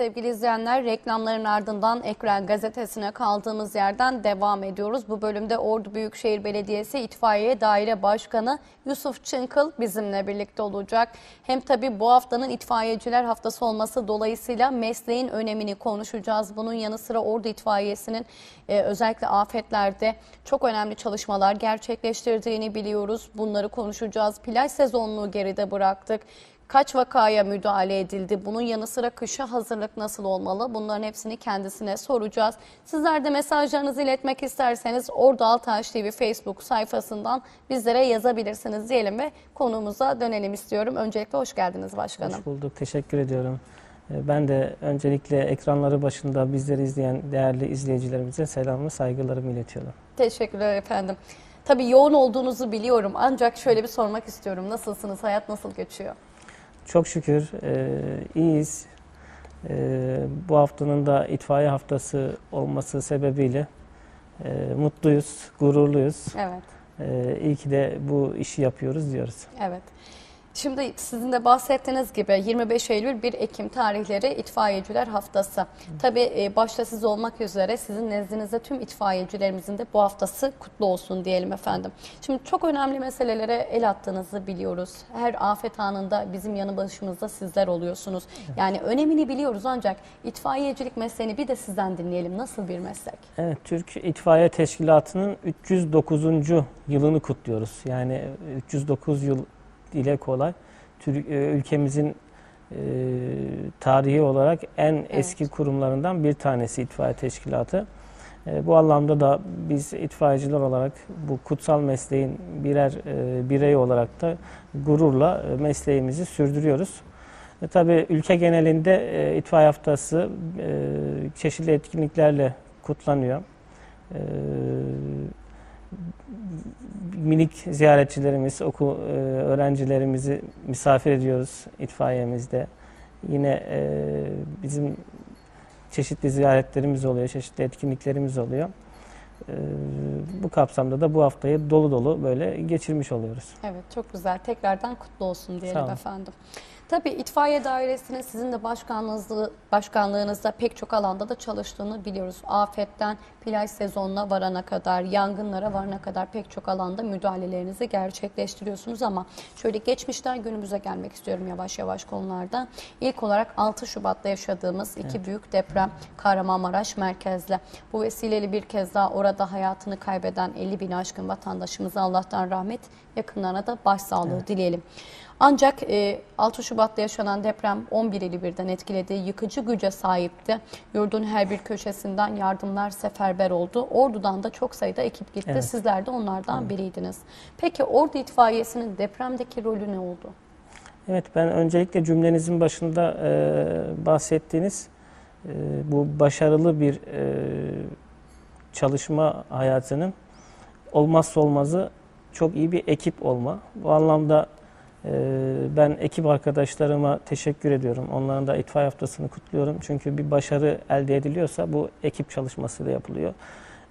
Sevgili izleyenler reklamların ardından Ekran Gazetesi'ne kaldığımız yerden devam ediyoruz. Bu bölümde Ordu Büyükşehir Belediyesi İtfaiye Daire Başkanı Yusuf Çınkıl bizimle birlikte olacak. Hem tabii bu haftanın itfaiyeciler haftası olması dolayısıyla mesleğin önemini konuşacağız. Bunun yanı sıra Ordu İtfaiyesi'nin e, özellikle afetlerde çok önemli çalışmalar gerçekleştirdiğini biliyoruz. Bunları konuşacağız. Plaj sezonunu geride bıraktık. Kaç vakaya müdahale edildi? Bunun yanı sıra kışa hazırlık nasıl olmalı? Bunların hepsini kendisine soracağız. Sizler de mesajlarınızı iletmek isterseniz Ordu Altaş TV Facebook sayfasından bizlere yazabilirsiniz diyelim ve konumuza dönelim istiyorum. Öncelikle hoş geldiniz başkanım. Hoş bulduk. Teşekkür ediyorum. Ee, Ben de öncelikle ekranları başında bizleri izleyen değerli izleyicilerimize selamımı, saygılarımı iletiyorum. Teşekkürler efendim. Tabii yoğun olduğunuzu biliyorum ancak şöyle bir sormak istiyorum. Nasılsınız? Hayat nasıl geçiyor? Çok şükür e, iyiyiz. E, bu haftanın da itfaiye haftası olması sebebiyle e, mutluyuz, gururluyuz. Evet. E, iyi ki de bu işi yapıyoruz diyoruz. Evet. Şimdi sizin de bahsettiğiniz gibi 25 Eylül 1 Ekim tarihleri itfaiyeciler haftası. Tabii e, başta siz olmak üzere sizin nezdinizde tüm itfaiyecilerimizin de bu haftası kutlu olsun diyelim efendim. Şimdi çok önemli meselelere el attığınızı biliyoruz. Her afet anında bizim yanı başımızda sizler oluyorsunuz. Yani önemini biliyoruz ancak itfaiyecilik mesleğini bir de sizden dinleyelim. Nasıl bir meslek? Evet, Türk İtfaiye Teşkilatı'nın 309. yılını kutluyoruz. Yani 309 yıl ile kolay. E, ülkemizin e, tarihi olarak en eski kurumlarından bir tanesi itfaiye teşkilatı. E, bu anlamda da biz itfaiyeciler olarak bu kutsal mesleğin birer e, birey olarak da gururla e, mesleğimizi sürdürüyoruz. E, tabii ülke genelinde e, itfaiye haftası e, çeşitli etkinliklerle kutlanıyor. E, minik ziyaretçilerimiz, okul e, öğrencilerimizi misafir ediyoruz itfaiyemizde. Yine e, bizim çeşitli ziyaretlerimiz oluyor, çeşitli etkinliklerimiz oluyor. E, bu kapsamda da bu haftayı dolu dolu böyle geçirmiş oluyoruz. Evet çok güzel. Tekrardan kutlu olsun diyelim Sağ olun. efendim. Tabii itfaiye dairesinin sizin de başkanlığınızda, başkanlığınızda pek çok alanda da çalıştığını biliyoruz. Afetten plaj sezonuna varana kadar, yangınlara varana kadar pek çok alanda müdahalelerinizi gerçekleştiriyorsunuz ama şöyle geçmişten günümüze gelmek istiyorum yavaş yavaş konularda. İlk olarak 6 Şubat'ta yaşadığımız iki büyük deprem Kahramanmaraş merkezli. Bu vesileyle bir kez daha orada hayatını kaybeden 50 bin aşkın vatandaşımıza Allah'tan rahmet, yakınlarına da başsağlığı dileyelim. Ancak e, 6 Şubat'ta yaşanan deprem 11 ili birden etkiledi. Yıkıcı güce sahipti. Yurdun her bir köşesinden yardımlar seferber oldu. Ordu'dan da çok sayıda ekip gitti. Evet. Sizler de onlardan biriydiniz. Peki Ordu itfaiyesinin depremdeki rolü ne oldu? Evet ben öncelikle cümlenizin başında e, bahsettiğiniz e, bu başarılı bir e, çalışma hayatının olmazsa olmazı çok iyi bir ekip olma. Bu anlamda e, ben ekip arkadaşlarıma teşekkür ediyorum. Onların da itfaiye haftasını kutluyorum. Çünkü bir başarı elde ediliyorsa bu ekip çalışmasıyla yapılıyor.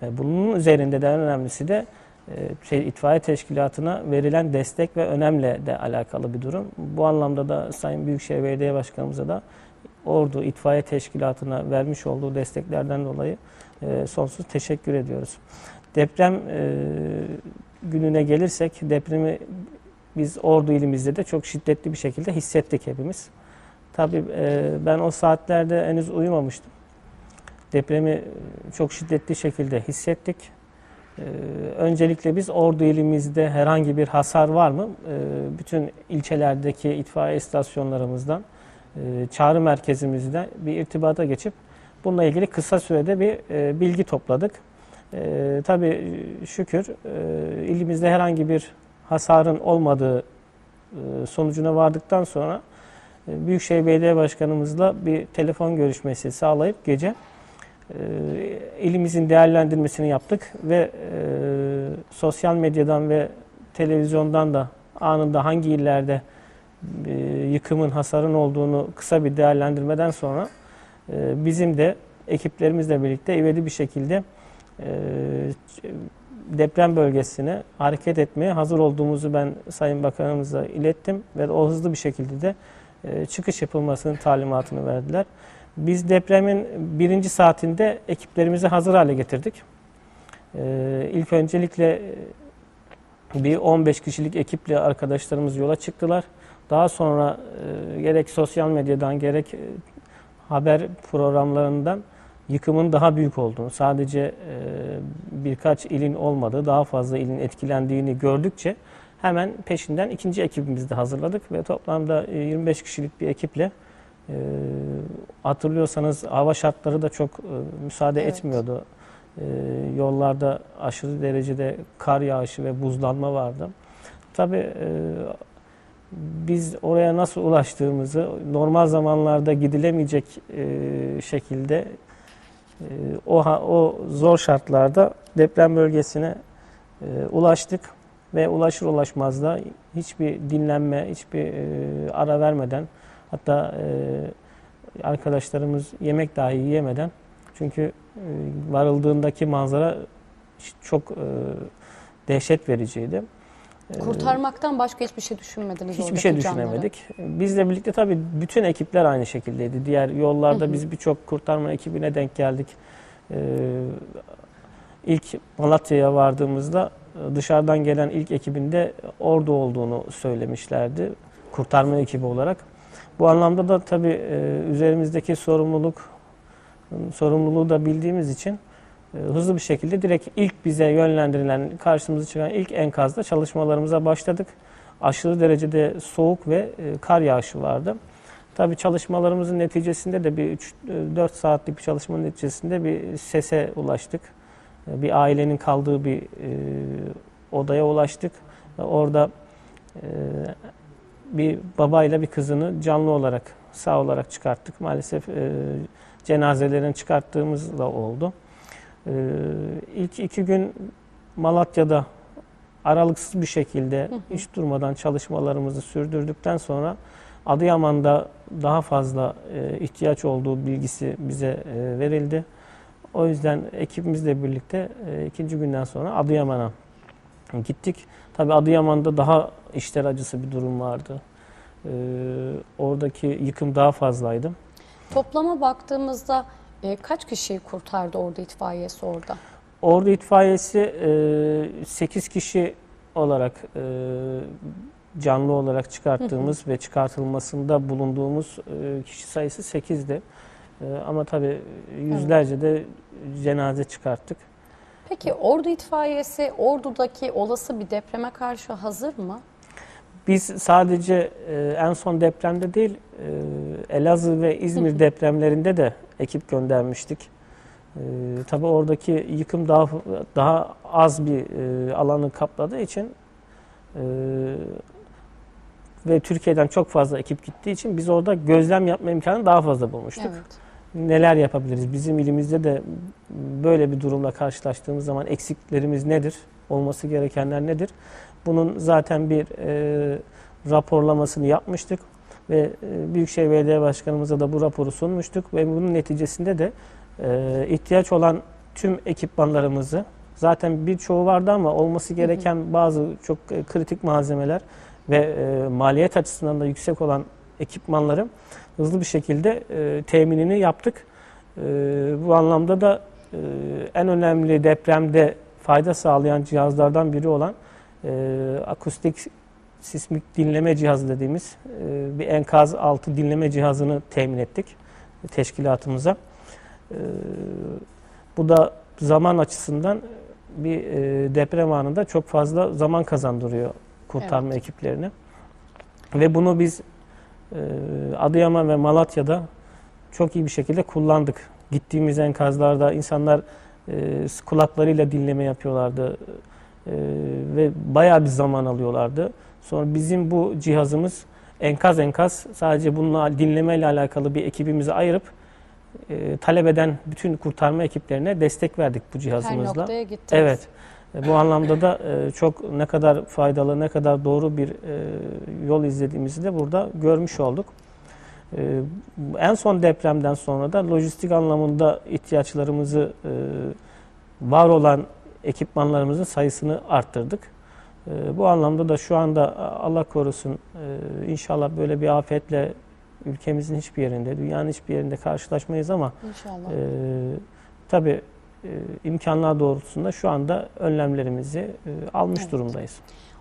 E, bunun üzerinde de en önemlisi de e, şey, itfaiye teşkilatına verilen destek ve önemle de alakalı bir durum. Bu anlamda da Sayın Büyükşehir Belediye Başkanımıza da Ordu İtfaiye Teşkilatı'na vermiş olduğu desteklerden dolayı e, sonsuz teşekkür ediyoruz. Deprem e, gününe gelirsek depremi biz Ordu ilimizde de çok şiddetli bir şekilde hissettik hepimiz. Tabii e, ben o saatlerde henüz uyumamıştım. Depremi çok şiddetli şekilde hissettik. Ee, öncelikle biz Ordu ilimizde herhangi bir hasar var mı? Ee, bütün ilçelerdeki itfaiye istasyonlarımızdan, e, çağrı merkezimizden bir irtibata geçip bununla ilgili kısa sürede bir e, bilgi topladık. Ee, tabii şükür e, ilimizde herhangi bir hasarın olmadığı e, sonucuna vardıktan sonra e, Büyükşehir Belediye Başkanımızla bir telefon görüşmesi sağlayıp gece e, ilimizin değerlendirmesini yaptık ve sosyal medyadan ve televizyondan da anında hangi illerde yıkımın, hasarın olduğunu kısa bir değerlendirmeden sonra bizim de ekiplerimizle birlikte ivedi bir şekilde deprem bölgesine hareket etmeye hazır olduğumuzu ben Sayın Bakanımıza ilettim ve o hızlı bir şekilde de e, çıkış yapılmasının talimatını verdiler. Biz depremin birinci saatinde ekiplerimizi hazır hale getirdik. Ee, ilk öncelikle e, bir 15 kişilik ekiple arkadaşlarımız yola çıktılar. Daha sonra e, gerek sosyal medyadan gerek e, haber programlarından yıkımın daha büyük olduğunu, sadece e, birkaç ilin olmadığı, daha fazla ilin etkilendiğini gördükçe hemen peşinden ikinci ekibimizi de hazırladık ve toplamda e, 25 kişilik bir ekiple e, hatırlıyorsanız hava şartları da çok e, müsaade Evet. etmiyordu. E, yollarda aşırı derecede kar yağışı ve buzlanma vardı. Tabii e, biz oraya nasıl ulaştığımızı normal zamanlarda gidilemeyecek e, şekilde e, o ha- o zor şartlarda deprem bölgesine e, ulaştık ve ulaşır ulaşmaz da hiçbir dinlenme, hiçbir e, ara vermeden hatta e, arkadaşlarımız yemek dahi yiyemeden çünkü e, varıldığındaki manzara çok e, dehşet vericiydi. Kurtarmaktan başka hiçbir şey düşünmediniz Hiçbir oradaki şey düşünemedik. Bizle birlikte tabii bütün ekipler aynı şekildeydi. Diğer yollarda Hı hı. biz birçok kurtarma ekibine denk geldik. Ee, ilk Malatya'ya vardığımızda e, dışarıdan gelen ilk ekibinde ordu olduğunu söylemişlerdi. Kurtarma ekibi olarak. Bu anlamda da tabii e, üzerimizdeki sorumluluk sorumluluğu da bildiğimiz için hızlı bir şekilde direkt ilk bize yönlendirilen, karşımıza çıkan ilk enkazda çalışmalarımıza başladık. Aşırı derecede soğuk ve e, kar yağışı vardı. Tabii çalışmalarımızın neticesinde de bir 3-4 saatlik bir çalışmanın neticesinde bir sese ulaştık. E, Bir ailenin kaldığı bir e, odaya ulaştık. Orada e, bir babayla bir kızını canlı olarak, sağ olarak çıkarttık. Maalesef e, cenazelerini çıkarttığımız da oldu. Ee, ilk iki gün Malatya'da aralıksız bir şekilde hı. hiç durmadan çalışmalarımızı sürdürdükten sonra Adıyaman'da daha fazla e, ihtiyaç olduğu bilgisi bize e, verildi. O yüzden ekibimizle birlikte e, ikinci günden sonra Adıyaman'a gittik. Tabii Adıyaman'da daha işler acısı bir durum vardı. Ee, oradaki yıkım daha fazlaydı. Toplama baktığımızda e, kaç kişiyi kurtardı orada itfaiyesi orada? Ordu itfaiyesi 8 kişi olarak e, canlı olarak çıkarttığımız ve çıkartılmasında bulunduğumuz e, kişi sayısı 8'di. E, ama tabii yüzlerce de cenaze çıkarttık. Peki ordu itfaiyesi ordudaki olası bir depreme karşı hazır mı? Biz sadece e, en son depremde değil, e, Elazığ ve İzmir depremlerinde de ekip göndermiştik. E, tabii oradaki yıkım daha daha az bir e, alanı kapladığı için e, ve Türkiye'den çok fazla ekip gittiği için biz orada gözlem yapma imkanı daha fazla bulmuştuk. Evet. Neler yapabiliriz? Bizim ilimizde de böyle bir durumla karşılaştığımız zaman eksiklerimiz nedir? Olması gerekenler nedir? Bunun zaten bir e, raporlamasını yapmıştık ve e, Büyükşehir Belediye Başkanımıza da bu raporu sunmuştuk ve bunun neticesinde de e, ihtiyaç olan tüm ekipmanlarımızı zaten birçoğu vardı ama olması gereken bazı çok e, kritik malzemeler ve e, maliyet açısından da yüksek olan ekipmanları hızlı bir şekilde e, teminini yaptık. E, bu anlamda da e, en önemli depremde fayda sağlayan cihazlardan biri olan e, akustik sismik dinleme cihazı dediğimiz e, bir enkaz altı dinleme cihazını temin ettik teşkilatımıza. E, bu da zaman açısından bir e, deprem anında çok fazla zaman kazandırıyor kurtarma ekiplerine. Ve bunu biz e, Adıyaman ve Malatya'da çok iyi bir şekilde kullandık. Gittiğimiz enkazlarda insanlar e, kulaklarıyla dinleme yapıyorlardı e, ve bayağı bir zaman alıyorlardı. Sonra bizim bu cihazımız enkaz enkaz sadece bununla dinlemeyle alakalı bir ekibimizi ayırıp e, talep eden bütün kurtarma ekiplerine destek verdik bu Her cihazımızla. noktaya gittiniz. Evet. E, Bu anlamda da e, çok ne kadar faydalı, ne kadar doğru bir e, yol izlediğimizi de burada görmüş olduk. E, En son depremden sonra da lojistik anlamında ihtiyaçlarımızı e, var olan ekipmanlarımızın sayısını arttırdık. E, Bu anlamda da şu anda Allah korusun e, inşallah böyle bir afetle ülkemizin hiçbir yerinde, dünyanın hiçbir yerinde karşılaşmayız ama İnşallah. e, tabii e, imkanlar doğrultusunda şu anda önlemlerimizi e, almış Evet. durumdayız.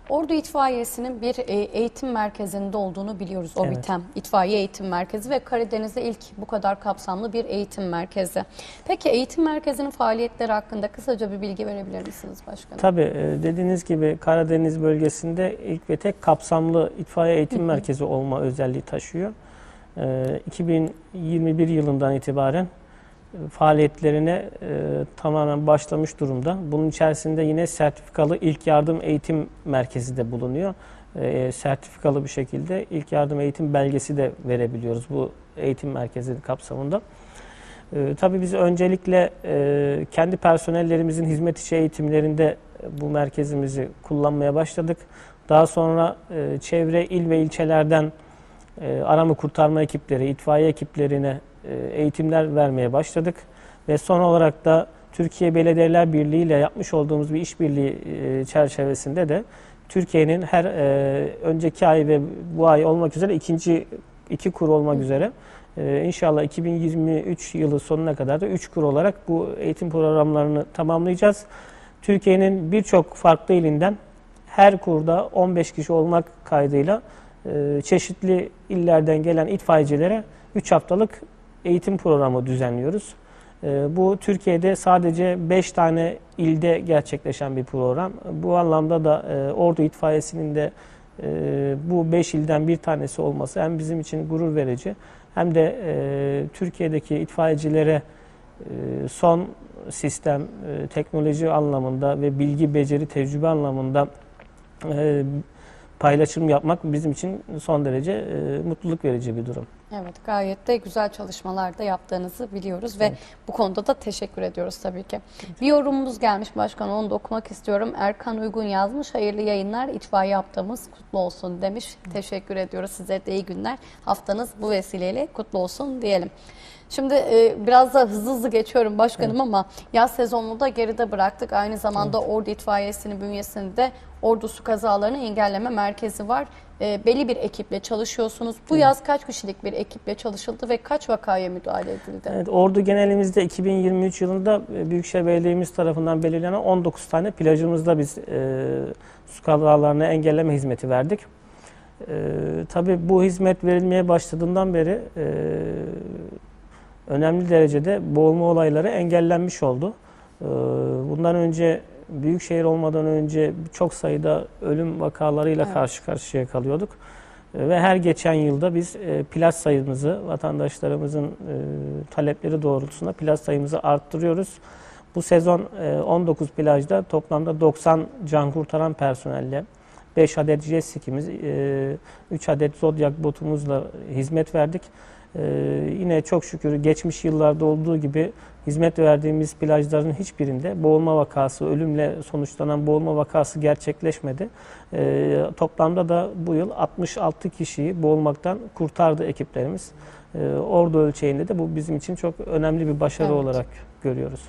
Ordu İtfaiyesi'nin bir e, eğitim merkezinde olduğunu biliyoruz. O Evet. BİTEM İtfaiye Eğitim Merkezi ve Karadeniz'de ilk bu kadar kapsamlı bir eğitim merkezi. Peki eğitim merkezinin faaliyetleri hakkında kısaca bir bilgi verebilir misiniz başkanım? Tabii e, dediğiniz gibi Karadeniz bölgesinde ilk ve tek kapsamlı itfaiye eğitim merkezi olma özelliği taşıyor. E, 2021 yılından itibaren e, faaliyetlerine e, tamamen başlamış durumda. Bunun içerisinde yine sertifikalı ilk yardım eğitim merkezi de bulunuyor. E, sertifikalı bir şekilde ilk yardım eğitim belgesi de verebiliyoruz bu eğitim merkezi kapsamında. E, tabii biz öncelikle e, kendi personellerimizin hizmet içi eğitimlerinde bu merkezimizi kullanmaya başladık. Daha sonra e, çevre il ve ilçelerden e, arama kurtarma ekipleri, itfaiye ekiplerine eğitimler vermeye başladık. Ve son olarak da Türkiye Belediyeler Birliği ile yapmış olduğumuz bir işbirliği e, çerçevesinde de Türkiye'nin her e, önceki ay ve bu ay olmak üzere ikinci iki kur olmak üzere e, inşallah 2023 yılı sonuna kadar da 3 kur olarak bu eğitim programlarını tamamlayacağız. Türkiye'nin birçok farklı ilinden her kurda 15 kişi olmak kaydıyla e, çeşitli illerden gelen itfaiyecilere 3 haftalık eğitim programı düzenliyoruz. E, bu Türkiye'de sadece 5 tane ilde gerçekleşen bir program. Bu anlamda da e, Ordu İtfaiyesi'nin de e, bu 5 ilden bir tanesi olması hem bizim için gurur verici hem de e, Türkiye'deki itfaiyecilere son sistem, teknoloji anlamında ve bilgi, beceri, tecrübe anlamında paylaşım yapmak bizim için son derece mutluluk verici bir durum. Evet gayet de güzel çalışmalar da yaptığınızı biliyoruz ve Evet. bu konuda da teşekkür ediyoruz tabii ki. Bir yorumumuz gelmiş başkan onu da okumak istiyorum. Erkan Uygun yazmış hayırlı yayınlar itfaiye haftamız kutlu olsun demiş. Teşekkür ediyoruz size de iyi günler. Haftanız bu vesileyle kutlu olsun diyelim. Şimdi e, biraz da hızlı hızlı geçiyorum başkanım ama yaz sezonunu da geride bıraktık. Aynı zamanda Ordu İtfaiyesi'nin bünyesinde Ordu Su Kazalarını Engelleme Merkezi var. E, belli bir ekiple çalışıyorsunuz. Bu yaz kaç kişilik bir ekiple çalışıldı ve kaç vakaya müdahale edildi? Evet, Ordu genelimizde 2023 yılında e, Büyükşehir Belediye'miz tarafından belirlenen 19 tane plajımızda biz e, su kazalarını engelleme hizmeti verdik. E, tabii bu hizmet verilmeye başladığından beri e, önemli derecede boğulma olayları engellenmiş oldu. E, bundan önce Büyükşehir olmadan önce çok sayıda ölüm vakalarıyla Evet. karşı karşıya kalıyorduk. E, Ve her geçen yılda biz e, plaj sayımızı, vatandaşlarımızın e, talepleri doğrultusunda plaj sayımızı arttırıyoruz. Bu sezon e, 19 plajda toplamda 90 can kurtaran personelle, 5 adet jet skimiz, e, 3 adet Zodiac botumuzla hizmet verdik. E, Yine çok şükür geçmiş yıllarda olduğu gibi hizmet verdiğimiz plajların hiçbirinde boğulma vakası, ölümle sonuçlanan boğulma vakası gerçekleşmedi. E, toplamda da bu yıl 66 kişiyi boğulmaktan kurtardı ekiplerimiz. E, Ordu ölçeğinde de bu bizim için çok önemli bir başarı Evet. olarak görüyoruz.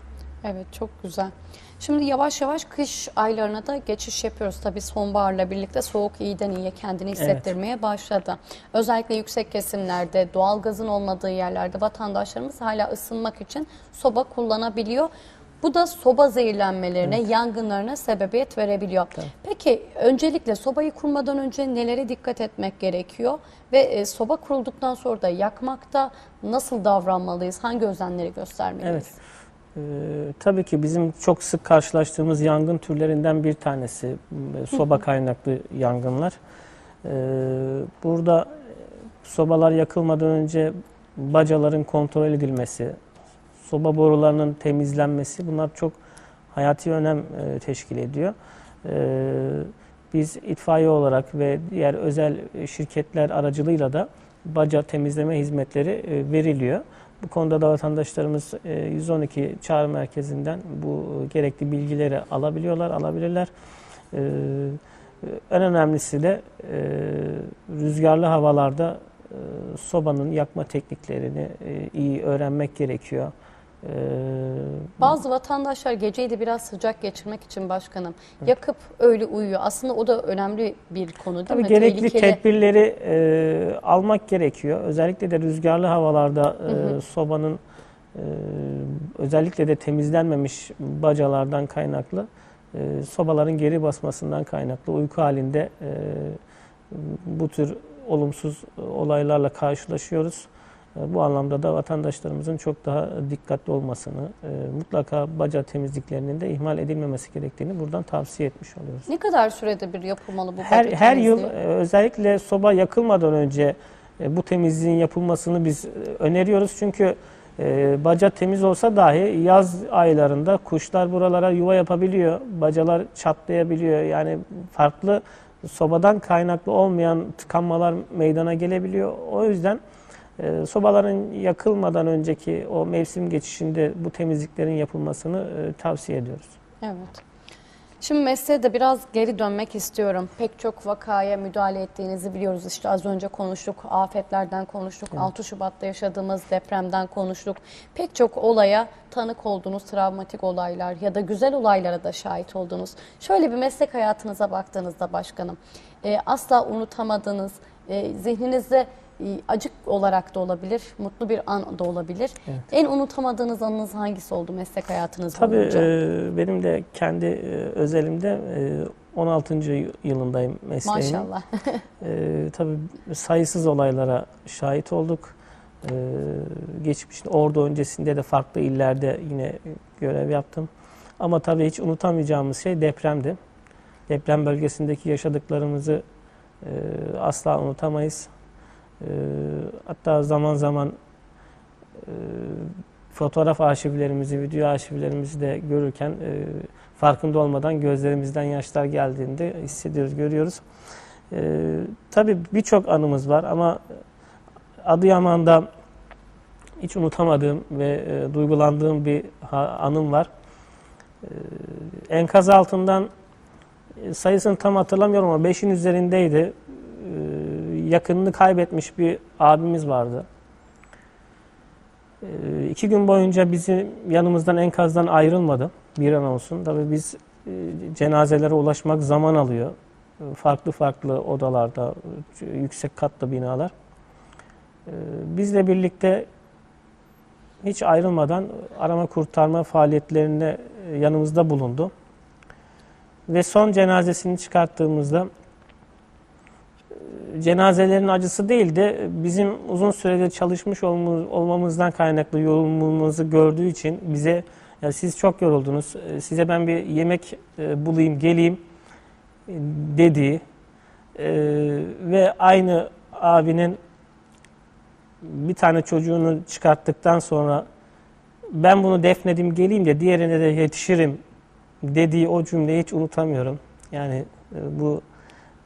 Evet çok güzel. Şimdi yavaş yavaş kış aylarına da geçiş yapıyoruz. Tabii sonbaharla birlikte soğuk iyiden iyiye kendini hissettirmeye başladı. Özellikle yüksek kesimlerde, doğalgazın olmadığı yerlerde vatandaşlarımız hala ısınmak için soba kullanabiliyor. Bu da soba zehirlenmelerine, yangınlarına sebebiyet verebiliyor. Peki öncelikle sobayı kurmadan önce nelere dikkat etmek gerekiyor? Ve e, soba kurulduktan sonra da yakmakta nasıl davranmalıyız? Hangi özenleri göstermeliyiz? Evet. Ee, tabii ki bizim çok sık karşılaştığımız yangın türlerinden bir tanesi e, soba kaynaklı yangınlar. Ee, burada sobalar yakılmadan önce bacaların kontrol edilmesi, soba borularının temizlenmesi bunlar çok hayati önem e, teşkil ediyor. Ee, biz itfaiye olarak ve diğer özel şirketler aracılığıyla da baca temizleme hizmetleri e, veriliyor. Bu konuda da vatandaşlarımız e, 112 çağrı merkezinden bu gerekli bilgileri alabiliyorlar, alabilirler. E, En önemlisi de e, rüzgarlı havalarda e, sobanın yakma tekniklerini e, iyi öğrenmek gerekiyor. Ee, Bazı vatandaşlar geceyi de biraz sıcak geçirmek için başkanım yakıp öyle uyuyor. Aslında o da önemli bir konu değil Tabii mi? gerekli Tehlikeli. tedbirleri e, almak gerekiyor. Özellikle de rüzgarlı havalarda e, sobanın e, özellikle de temizlenmemiş bacalardan kaynaklı e, sobaların geri basmasından kaynaklı uyku halinde e, bu tür olumsuz olaylarla karşılaşıyoruz. E, Bu anlamda da vatandaşlarımızın çok daha dikkatli olmasını, e, mutlaka baca temizliklerinin de ihmal edilmemesi gerektiğini buradan tavsiye etmiş oluyoruz. Ne kadar sürede bir yapılmalı bu Her baca her yıl temizliği? e, özellikle soba yakılmadan önce bu temizliğin yapılmasını biz öneriyoruz. Çünkü baca temiz olsa dahi yaz aylarında kuşlar buralara yuva yapabiliyor. Bacalar çatlayabiliyor. Yani farklı sobadan kaynaklı olmayan tıkanmalar meydana gelebiliyor. O yüzden e, sobaların yakılmadan önceki o mevsim geçişinde bu temizliklerin yapılmasını e, tavsiye ediyoruz. Evet. Şimdi mesleğe de biraz geri dönmek istiyorum. Pek çok vakaya müdahale ettiğinizi biliyoruz. İşte az önce konuştuk, afetlerden konuştuk, 6 Şubat'ta yaşadığımız depremden konuştuk. Pek çok olaya tanık olduğunuz travmatik olaylar ya da güzel olaylara da şahit oldunuz. Şöyle bir meslek hayatınıza baktığınızda başkanım, e, asla unutamadığınız, e, zihninizde acık olarak da olabilir, mutlu bir an da olabilir. Evet. En unutamadığınız anınız hangisi oldu meslek hayatınız Tabii boyunca? e, benim de kendi e, özelimde e, 16. yılındayım mesleğimin. Maşallah. E, tabii sayısız olaylara şahit olduk. E, geçmişte ordu öncesinde de farklı illerde yine görev yaptım. Ama tabii hiç unutamayacağımız şey depremdi. Deprem bölgesindeki yaşadıklarımızı e, asla unutamayız. E, hatta zaman zaman e, fotoğraf arşivlerimizi, video arşivlerimizi de görürken e, farkında olmadan gözlerimizden yaşlar geldiğinde hissediyoruz, görüyoruz. E, tabii birçok anımız var ama Adıyaman'da hiç unutamadığım ve e, duygulandığım bir anım var. E, enkaz altından sayısını tam hatırlamıyorum ama 5'in üzerindeydi. Yakınını kaybetmiş bir abimiz vardı. E, iki gün boyunca bizim yanımızdan enkazdan ayrılmadı bir an olsun. Tabii biz e, cenazelere ulaşmak zaman alıyor. Farklı farklı odalarda, yüksek katlı binalar. E, Bizle birlikte hiç ayrılmadan arama kurtarma faaliyetlerinde e, yanımızda bulundu. Ve son cenazesini çıkarttığımızda cenazelerin acısı değil de bizim uzun sürede çalışmış olmamız- olmamızdan kaynaklı yorulmamızı gördüğü için bize ya siz çok yoruldunuz, size ben bir yemek e, bulayım, geleyim dediği e, ve aynı abinin bir tane çocuğunu çıkarttıktan sonra ben bunu defnedim geleyim de diğerine de yetişirim dediği o cümleyi hiç unutamıyorum. Yani e, bu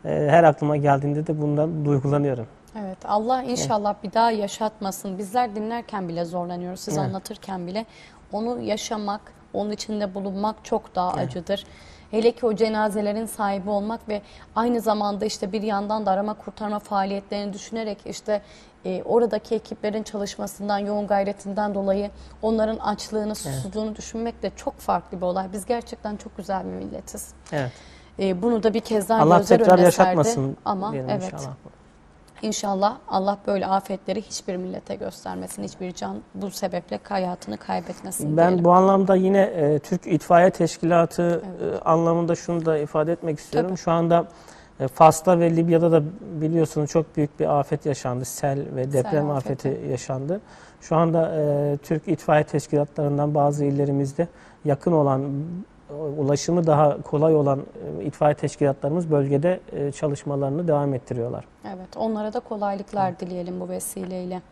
her aklıma geldiğinde de bundan duygulanıyorum. Evet Allah inşallah bir daha yaşatmasın. Bizler dinlerken bile zorlanıyoruz. Siz Evet. anlatırken bile onu yaşamak, onun içinde bulunmak çok daha acıdır. Hele ki o cenazelerin sahibi olmak ve aynı zamanda işte bir yandan da arama kurtarma faaliyetlerini düşünerek işte e, oradaki ekiplerin çalışmasından, yoğun gayretinden dolayı onların açlığını, susuzluğunu düşünmek de çok farklı bir olay. Biz gerçekten çok güzel bir milletiz. Evet. E, bunu da bir kez daha Allah gözler tekrar yaşatmasın Ama evet. inşallah. İnşallah Allah böyle afetleri hiçbir millete göstermesin. Hiçbir can bu sebeple hayatını kaybetmesin Ben diyelim. bu anlamda yine e, Türk İtfaiye Teşkilatı e, anlamında şunu da ifade etmek istiyorum. Tabii. Şu anda e, Fas'ta ve Libya'da da biliyorsunuz çok büyük bir afet yaşandı. Sel ve deprem afeti. afeti yaşandı. Şu anda e, Türk İtfaiye Teşkilatlarından bazı illerimizde yakın olan ulaşımı daha kolay olan e, itfaiye teşkilatlarımız bölgede e, çalışmalarını devam ettiriyorlar. Evet onlara da kolaylıklar dileyelim bu vesileyle.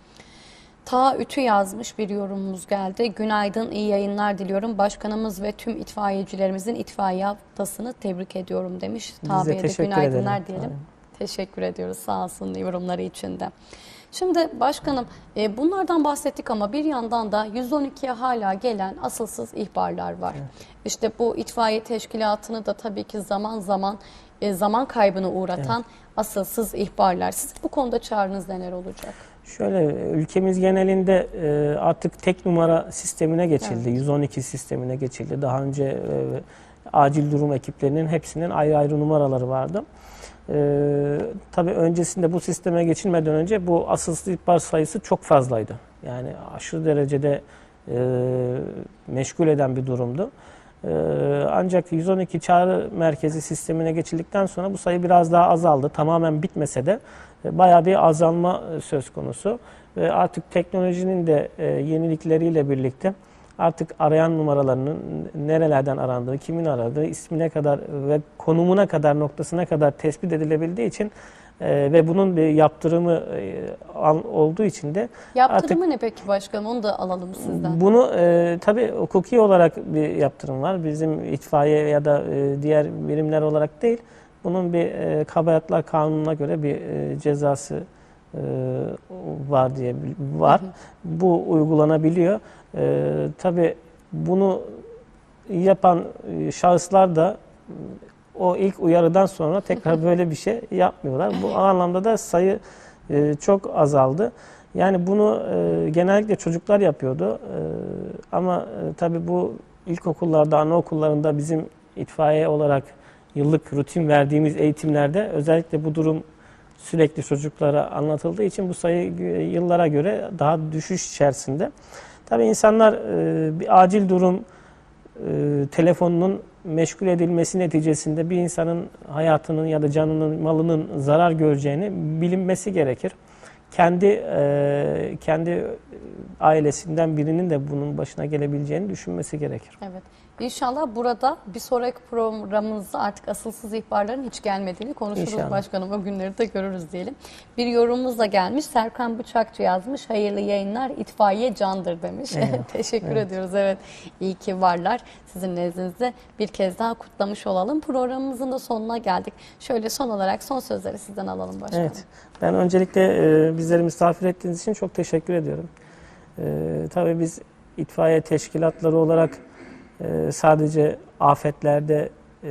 Ta Ütü yazmış bir yorumumuz geldi. Günaydın, iyi yayınlar diliyorum. Başkanımız ve tüm itfaiyecilerimizin itfaiye haftasını tebrik ediyorum demiş. Tabiye de günaydınlar ederim. diyelim. Aynen. Teşekkür ediyoruz sağ olsun yorumları için de. Şimdi başkanım e, bunlardan bahsettik ama bir yandan da 112'ye hala gelen asılsız ihbarlar var. İşte bu itfaiye teşkilatını da tabii ki zaman zaman e, zaman kaybına uğratan asılsız ihbarlar. Siz bu konuda çağrınız neler olacak? Şöyle ülkemiz genelinde e, artık tek numara sistemine geçildi. 112 sistemine geçildi. Daha önce e, acil durum ekiplerinin hepsinin ayrı ayrı numaraları vardı. E, tabii öncesinde bu sisteme geçilmeden önce bu asılsız ihbar sayısı çok fazlaydı. Yani aşırı derecede e, meşgul eden bir durumdu. E, ancak 112 çağrı merkezi sistemine geçildikten sonra bu sayı biraz daha azaldı. Tamamen bitmese de e, bayağı bir azalma e, söz konusu. Ve artık teknolojinin de e, yenilikleriyle birlikte artık arayan numaralarının nerelerden arandığı, kimin aradığı, ismine kadar ve konumuna kadar, noktasına kadar tespit edilebildiği için e, ve bunun bir yaptırımı e, olduğu için de Yaptırımı ne peki başkanım? Onu da alalım sizden. bunu e, tabii hukuki olarak bir yaptırım var. Bizim itfaiye ya da e, diğer birimler olarak değil. Bunun bir e, kabahatlar kanununa göre bir e, cezası e, var diye var. Bu uygulanabiliyor. E, tabii bunu yapan e, şahıslar da e, o ilk uyarıdan sonra tekrar böyle bir şey yapmıyorlar. Bu anlamda da sayı e, çok azaldı. Yani bunu e, genellikle çocuklar yapıyordu. E, ama e, tabii bu ilkokullarda, anaokullarında bizim itfaiye olarak yıllık rutin verdiğimiz eğitimlerde özellikle bu durum sürekli çocuklara anlatıldığı için bu sayı gö- yıllara göre daha düşüş içerisinde. Tabii insanlar e, bir acil durum e, telefonunun meşgul edilmesi neticesinde bir insanın hayatının ya da canının, malının zarar göreceğini bilinmesi gerekir. Kendi e, kendi ailesinden birinin de bunun başına gelebileceğini düşünmesi gerekir. Evet. İnşallah burada bir sonraki programımızda artık asılsız ihbarların hiç gelmediğini konuşuruz İnşallah. başkanım. O günleri de görürüz diyelim. Bir yorumumuz da gelmiş. Serkan Bıçakçı yazmış. Hayırlı yayınlar itfaiye candır demiş. Eyvallah. Teşekkür Evet. ediyoruz. Evet. İyi ki varlar. Sizin nezdinizde bir kez daha kutlamış olalım. Programımızın da sonuna geldik. Şöyle son olarak son sözleri sizden alalım başkanım. Evet. Ben öncelikle e, bizleri misafir ettiğiniz için çok teşekkür ediyorum. E, tabii biz itfaiye teşkilatları olarak e, sadece afetlerde e,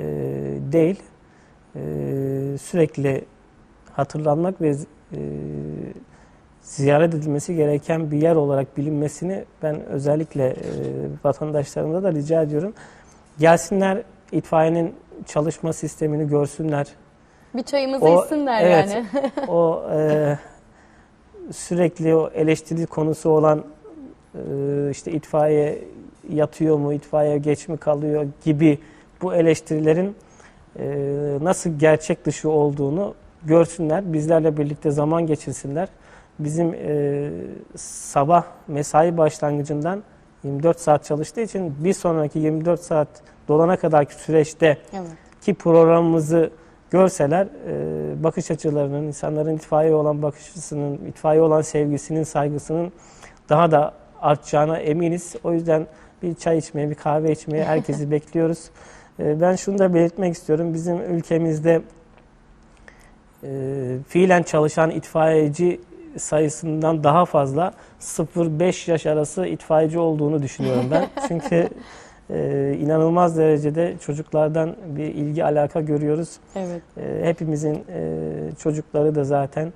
değil, e, sürekli hatırlanmak ve e, ziyaret edilmesi gereken bir yer olarak bilinmesini ben özellikle e, vatandaşlarımda da rica ediyorum. Gelsinler itfaiyenin çalışma sistemini görsünler. Bir çayımızı O- içsinler evet. yani. o e, sürekli o eleştiri konusu olan e, işte itfaiye yatıyor mu, itfaiye geç mi kalıyor gibi bu eleştirilerin e, nasıl gerçek dışı olduğunu görsünler, bizlerle birlikte zaman geçirsinler. Bizim e, sabah mesai başlangıcından 24 saat çalıştığı için bir sonraki 24 saat dolana kadarki süreçte evet. ki programımızı görseler e, bakış açılarının, insanların itfaiye olan bakış açısının, itfaiye olan sevgisinin, saygısının daha da artacağına eminiz. O yüzden bir çay içmeye, bir kahve içmeye herkesi bekliyoruz. E, ben şunu da belirtmek istiyorum. Bizim ülkemizde e, fiilen çalışan itfaiyeci sayısından daha fazla 0-5 yaş arası itfaiyeci olduğunu düşünüyorum ben. Çünkü e, inanılmaz derecede çocuklardan bir ilgi alaka görüyoruz. Evet. E, hepimizin e, çocukları da zaten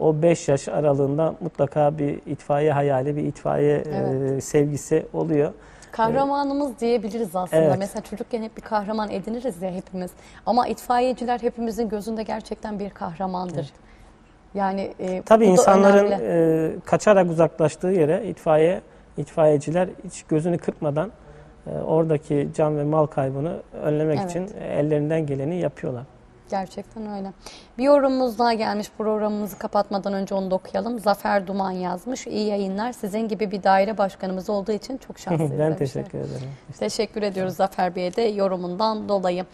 o 5 yaş aralığında mutlaka bir itfaiye hayali, bir itfaiye e, Evet. sevgisi oluyor. Kahramanımız diyebiliriz aslında. Evet. Mesela çocukken hep bir kahraman ediniriz ya hepimiz. Ama itfaiyeciler hepimizin gözünde gerçekten bir kahramandır. Yani e, Tabii insanların e, kaçarak uzaklaştığı yere itfaiye, itfaiyeciler hiç gözünü kırpmadan e, oradaki can ve mal kaybını önlemek Evet. için ellerinden geleni yapıyorlar. Gerçekten öyle. Bir yorumumuz daha gelmiş programımızı kapatmadan önce onu da okuyalım. Zafer Duman yazmış. İyi yayınlar. Sizin gibi bir daire başkanımız olduğu için çok şanslıyız. ben teşekkür ederim. Teşekkür ediyoruz Zafer Bey'e de yorumundan dolayı.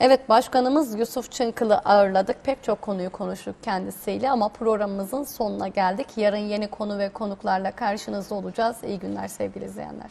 Evet başkanımız Yusuf Çınkıl'ı ağırladık. Pek çok konuyu konuştuk kendisiyle ama programımızın sonuna geldik. Yarın yeni konu ve konuklarla karşınızda olacağız. İyi günler sevgili izleyenler.